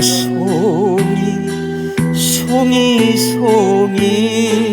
송이 송이 송이.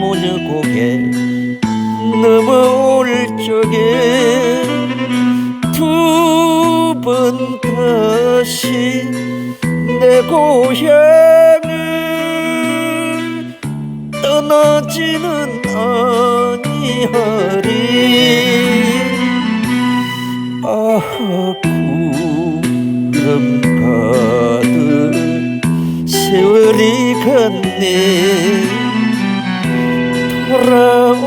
모녀 고개 넘어올 적에 두 번 다시 내 고향을 떠나지는 아니하리 คืนนี้เริ่ม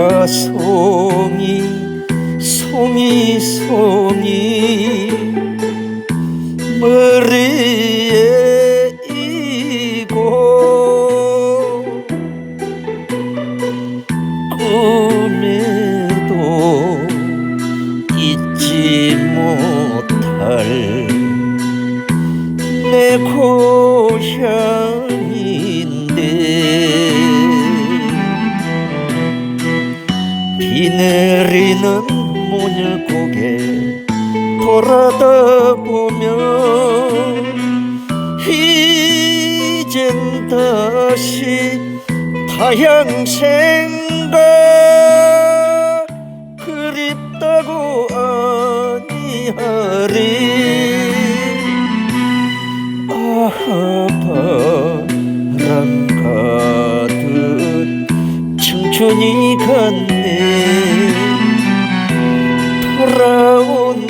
목화송이 송이 송이. 머리에 이고 꿈에도 잊지 못할 내 고향 내리는 모녀 고개 돌아다 보면 이젠 다시 타향 생각 그립다고 아니하리. 아하 바람 청춘이 갔네 돌아온